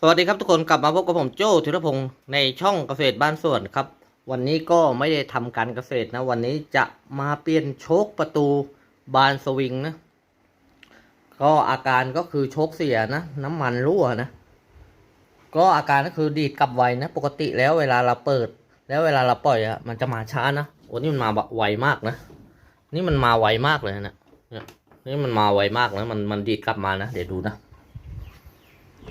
สวัสดีครับทุกคนกลับมาพบกับผมโจ้ธีรพงศ์ในช่องเกษตรบ้านสวนครับ วันนี้ก็ไม่ได้ทำการเกษตรนะ วันนี้จะมาเปลี่ยนโชคประตูบานสวิงนะ ก็อาการก็คือโชคเสียนะ น้ำมันรั่วนะ ก็อาการก็คือดีดกลับไวนะ ปกติแล้วเวลาเราเปิด แล้วเวลาเราปล่อยอะมันจะมาช้านะโอ้นี่มันมาไวมากนะ นี่มันมาไวมากเลยนะเนี่ยนี่มันมาไวมากนะมันมันดีดกลับมานะเดี๋ยวดูนะ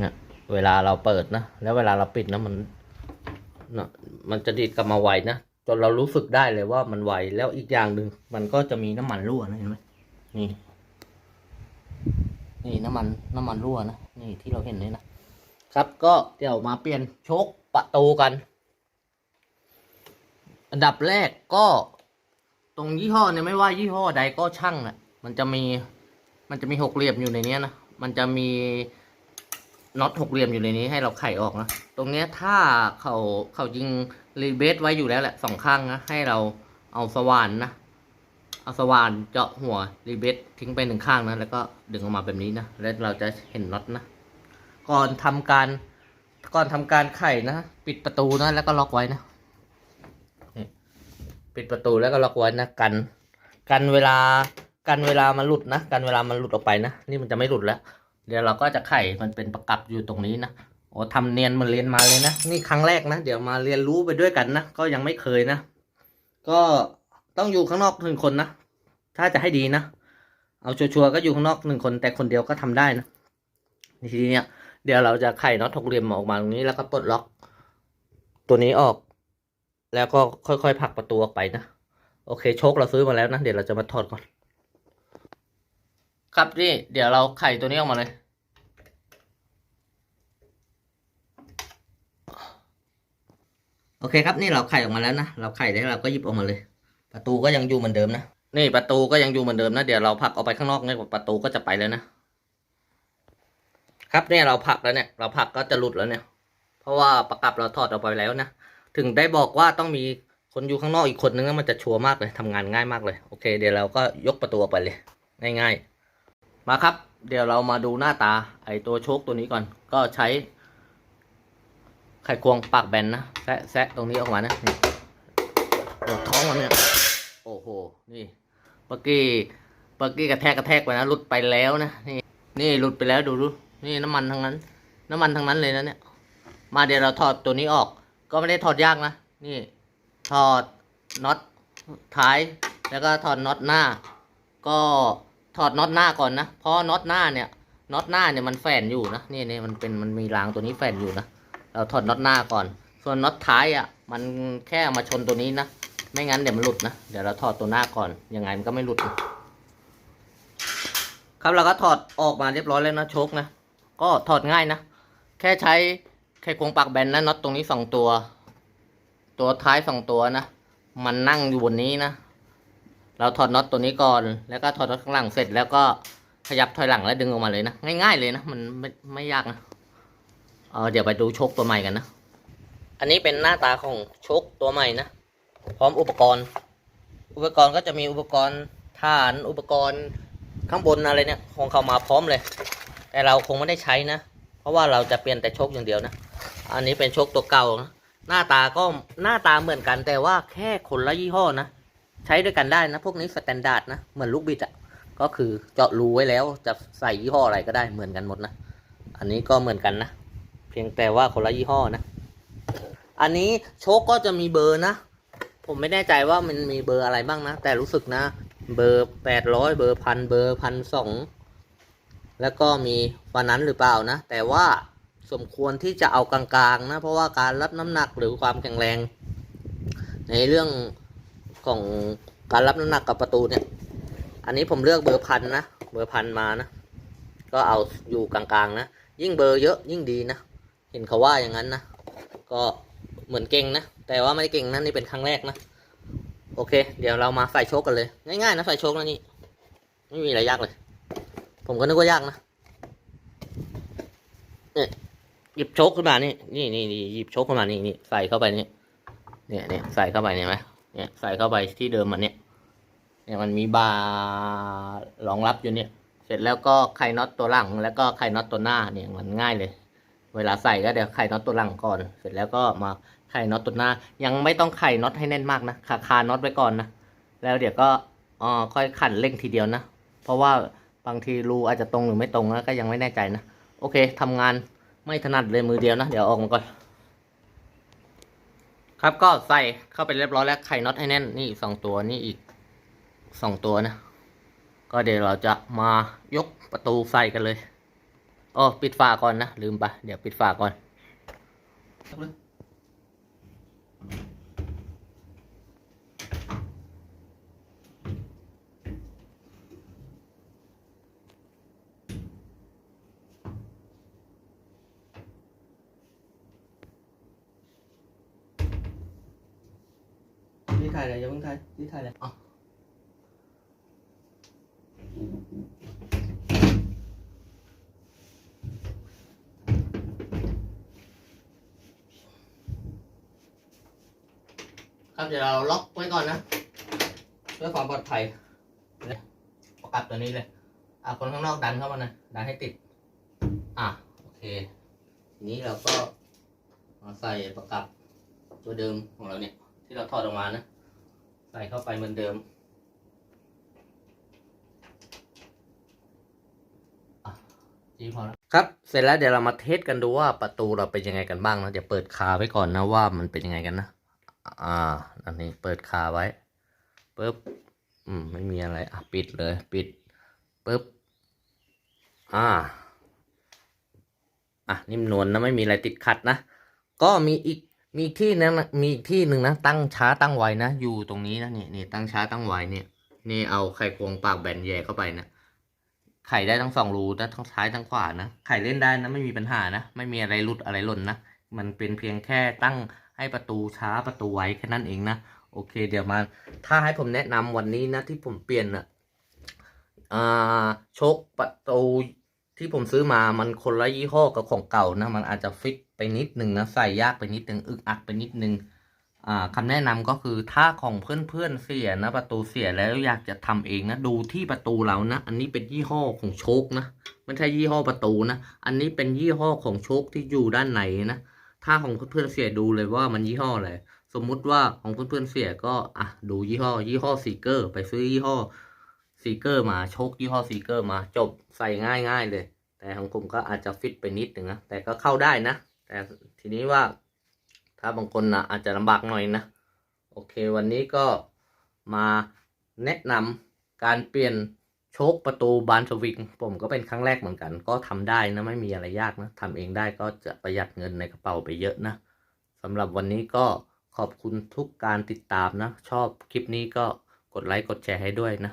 เนี่ย เวลาเราเปิดนะ แล้วเวลาเราปิดนะมันนะมันจะดีดกลับมาไวนะ จนเรารู้สึกได้เลยว่ามันไว แล้วอีกอย่างหนึ่งมันก็จะมีน้ำมันรั่วนะเห็นไหมนี่ นี่น้ำมันน้ำมันรั่วนะ นี่ที่เราเห็นนี่นะครับก็เดี๋ยวมาเปลี่ยนโชคประตูกัน อันดับแรกก็ ตรงยี่ห้อเนี่ยไม่ว่ายี่ห้อใดก็ช่างนะมันจะมี มันจะมีหกเหลี่ยมอยู่ในเนี้ยนะ มันจะมี น็อตหกเหลี่ยมอยู่ในนี้ให้เราไขออกนะ ตรงเนี้ยถ้าเขาเขายิงรีเบสไว้อยู่แล้วแหละสองข้างนะ ให้เราเอาสว่านนะ เอาสว่านเจาะหัวรีเบสทิ้งไปหนึ่งข้างนะ แล้วก็ดึงออกมาแบบนี้นะ แล้วเราจะเห็นน็อตนะ ก่อนทำการก่อนทำการไขนะ ปิดประตูนะ แล้วก็ล็อกไว้นะ ปิดประตูแล้วก็ล็อกไว้นะกัน กันเวลากันเวลามันหลุดนะ กันเวลามันหลุดออกไปนะ นี่มันจะไม่หลุดแล้ว เดี๋ยวเราก็จะไข่มันเป็นประกับอยู่ตรงนี้นะโอ้ทำเนียนมันเรียนมาเลยนะ นี่ครั้งแรกนะ เดี๋ยวมาเรียนรู้ไปด้วยกันนะ ก็ยังไม่เคยนะ ก็ต้องอยู่ข้างนอกหนึ่งคนนะ ถ้าจะให้ดีนะ เอาชัวร์ๆก็อยู่ข้างนอกหนึ่งคน แต่คนเดียวก็ทำได้นะ ทีนี้เนี่ยเดี๋ยวเราจะไข่น็อตหกเหลี่ยมออกมาตรงนี้แล้วก็ปลดล็อก ตัวนี้ออก แล้วก็ค่อยๆผลักประตูออกไปนะ โอเคโชคเราซื้อมาแล้วนะ เดี๋ยวเราจะมาถอดก่อน ครับนี่เดี๋ยวเราไข่ตัวนี้ออกมาเลย โอเคครับนี่เราไข่ออกมาแล้วนะเราไข่แล้วเราก็หยิบออกมาเลย ประตูก็ยังอยู่เหมือนเดิมนะนี่ประตูก็ยังอยู่เหมือนเดิมนะเดี๋ยวเราผลักออกไปข้างนอกเนี่ยประตูก็จะไปแล้วนะครับเนี่ยเราผลักแล้วเนี่ย เราผลักก็จะหลุดแล้วเนี่ย เพราะว่าประกับเราถอดออกไปแล้วนะถึงได้บอกว่าต้องมีคนอยู่ข้างนอกอีกคนนึงนะมันจะชัวร์มากเลยทำงานง่ายมากเลย โอเค เดี๋ยวเราก็ยกประตูออกไปเลย ง่ายๆ มาครับ เดี๋ยวเรามาดูหน้าตาไอตัวโชคตัวนี้ก่อน ก็ใช้ ไขควงปากแบนนะแซะแซะตรงนี้ออกมานะนี่ปวดท้องมันเนี่ยโอ้โหนี่เมื่อกี้เมื่อกี้กระแทกกระแทกไปนะหลุดไปแล้วนะนี่นี่หลุดไปแล้วดูดูนี่น้ำมันทั้งนั้น น้ำมันทั้งนั้นเลยนะเนี่ย มาเดี๋ยวเราถอดตัวนี้ออก ก็ไม่ได้ถอดยากนะนี่ถอดน็อตท้ายแล้วก็ถอดน็อตหน้า ก็ ถอดน็อตหน้าก่อนนะเพราะน็อตหน้าเนี่ยน็อตหน้าเนี่ยมันแฝงอยู่นะนี่นี่มันเป็นมันมีรางตัวนี้แฝงอยู่นะเราถอดน็อตหน้าก่อน ส่วนน็อตท้ายอะมันแค่มาชนตัวนี้นะไม่งั้นเดี๋ยวมันหลุดนะเดี๋ยวเราถอดตัวหน้าก่อนยังไงมันก็ไม่หลุดนะครับเราก็ถอดออกมาเรียบร้อยแล้วนะโชคนะก็ถอดง่ายนะแค่ใช้ไขควงปากแบนนะน็อตตรงนี้สองตัว ตัวท้ายสองตัวนะมันนั่งอยู่บนนี้นะ เราถอดน็อตตัวนี้ก่อน แล้วก็ถอดน็อตข้างหลังเสร็จแล้วก็ขยับถอยหลังแล้วดึงออกมาเลยนะ ง่ายๆเลยนะ มันไม่ไม่ยากนะเออเดี๋ยวไปดูชคตัวใหม่กันนะ อันนี้เป็นหน้าตาของชคตัวใหม่นะ พร้อมอุปกรณ์ อุปกรณ์ก็จะมีอุปกรณ์ฐานอุปกรณ์ข้างบนอะไรเนี่ยของเขามาพร้อมเลย แต่เราคงไม่ได้ใช้นะ เพราะว่าเราจะเปลี่ยนแต่ชคอย่างเดียวนะ อันนี้เป็นชคตัวเก่านะ หน้าตาก็หน้าตาเหมือนกันแต่ว่าแค่คนละยี่ห้อนะ ใช้ด้วยกันได้นะ พวกนี้สแตนดาร์ดนะ เหมือนลูกบิดอะ่ะ ก็คือเจาะรูไว้แล้วจะใส่ยี่ห้ออะไรก็ได้เหมือนกันหมดนะ อันนี้ก็เหมือนกันนะ เพียงแต่ว่าคนละยี่ห้อนะ อันนี้โชคก็จะมีเบอร์นะ ผมไม่แน่ใจว่ามันมีเบอร์อะไรบ้างนะ แต่รู้สึกนะ เบอร์แปดร้อยเบอร์พันเบอร์พันสองแล้วก็มีวันนั้นหรือเปล่านะ แต่ว่าสมควรที่จะเอากลางๆนะ เพราะว่าการรับน้ำหนักหรือความแข็งแรง ในเรื่อง ของการรับน้ำหนักกับประตูเนี่ย อันนี้ผมเลือกเบอร์พันนะ เบอร์พันมานะ ก็เอาอยู่กลางๆนะ ยิ่งเบอร์เยอะยิ่งดีนะ เห็นเขาว่าอย่างนั้นนะ ก็เหมือนเก่งนะ แต่ว่าไม่เก่งนะนี่เป็นครั้งแรกนะ โอเค เดี๋ยวเรามาใส่โชคกันเลย ง่ายๆนะใส่โชคนะนี่ ไม่มีอะไรยากเลย ผมก็นึกว่ายากนะเนี่ยหยิบโชคขึ้นมานี่ นี่นี่หยิบโชคขึ้นมานี่นี่ใส่เข้าไปนี่เนี่ยเนี่ยใส่เข้าไปเนี่ยไหม เนี่ยใส่เข้าไปที่เดิมมันเนี่ยเนี่ยมันมีบาร์รองรับอยู่เนี่ย เสร็จแล้วก็ไขน็อตตัวหลังแล้วก็ไขน็อตตัวหน้าเนี่ยมันง่ายเลย เวลาใส่ก็เดี๋ยวไขน็อตตัวหลังก่อน เสร็จแล้วก็มาไขน็อตตัวหน้า ยังไม่ต้องไขน็อตให้แน่นมากนะคาคาน็อตไว้ก่อนนะแล้วเดี๋ยวก็อ๋อค่อยขันเร่งทีเดียวนะ เพราะว่าบางทีรูอาจจะตรงหรือไม่ตรงนะก็ยังไม่แน่ใจนะ โอเคทำงานไม่ถนัดเลยมือเดียวนะ เดี๋ยวออกมาก่อน ครับก็ใส่เข้าไปเรียบร้อยแล้วไข่น็อตให้แน่นนี่สองตัวนี่อีกสองตัวนะ ก็เดี๋ยวเราจะมายกประตูใส่กันเลยอ๋อปิดฝาก่อนนะลืมไปเดี๋ยวปิดฝาก่อน ถ่ายเลยอย่าเพิ่งถ่ายที่ถ่ายเลยอ๋อครับเดี๋ยวเราล็อกไว้ก่อนนะเพื่อความปลอดภัยเลยประกับตัวนี้เลย อะคนข้างนอกดันเข้ามานะดันให้ติด อะโอเค ทีนี้เราก็มาใส่ประกับตัวเดิมของเราเนี่ย ที่เราถอดออกมานะ ใส่เข้าไปเหมือนเดิมจีพอแล้วครับเสร็จแล้วเดี๋ยวเรามาเทสกันดูว่าประตูเราเป็นยังไงกันบ้างนะเดี๋ยวเปิดคาไว้ก่อนนะว่ามันเป็นยังไงกันนะอ่าอันนี้เปิดคาไว้ปุ๊บอืมไม่มีอะไรอะปิดเลย ปิดปุ๊บอ่าอะนิ่มนวลนะไม่มีอะไรติดขัดนะก็มีอีก มีที่นึงนะมีที่หนึ่งนะตั้งช้าตั้งไวนะอยู่ตรงนี้นะนี่นี่ตั้งช้าตั้งไวเนี่ยนี่เอาไข่ควงปากแบนแย่เข้าไปนะไข่ได้ทั้งสองรูนะทั้งซ้ายทั้งขวานะไข่เล่นได้นะไม่มีปัญหานะไม่มีอะไรหลุดอะไรหล่นนะมันเป็นเพียงแค่ตั้งให้ประตูช้าประตูไวแค่นั้นเองนะโอเค เดี๋ยวมาถ้าให้ผมแนะนำวันนี้นะที่ผมเปลี่ยนนะอ่าชคประตู ที่ผมซื้อมามันคนละยี่ห้อกับของเก่านะ มันอาจจะฟิตไปนิดหนึ่งนะใส่ยากไปนิดหนึ่งอึกอักไปนิดหนึงอ่าคำแนะนำก็คือถ้าของเพื่อนๆเสียนะ ประตูเสียแล้วอยากจะทำเองนะดูที่ประตูเรานะ อันนี้เป็นยี่ห้อของโชคนะไม่ใช่ยี่ห้อประตูนะ อันนี้เป็นยี่ห้อของโชคที่อยู่ด้านในนะถ้าของเพื่อนๆเสียดูเลยว่ามันยี่ห้ออะไรสมมุติว่าของเพื่อนๆเสียก็อะดูยี่ห้อ ยี่ห้อซีเกอร์ ไปซื้อยี่ห้อ ซีเกอร์มาโชคยี่ห้อซีเกอร์มาจบใส่ง่ายๆเลย แต่ของผมก็อาจจะฟิตไปนิดหนึ่งนะแต่ก็เข้าได้นะ แต่ทีนี้ว่าถ้าบางคนนะอาจจะลำบากหน่อยนะ โอเควันนี้ก็มาแนะนำการเปลี่ยนโชคประตูบานสวิงผมก็เป็นครั้งแรกเหมือนกัน ก็ทำได้นะไม่มีอะไรยากนะทำเองได้ก็จะประหยัดเงินในกระเป๋าไปเยอะนะสำหรับวันนี้ก็ขอบคุณทุกการติดตามนะ ชอบคลิปนี้ก็กดไลค์กดแชร์ให้ด้วยนะ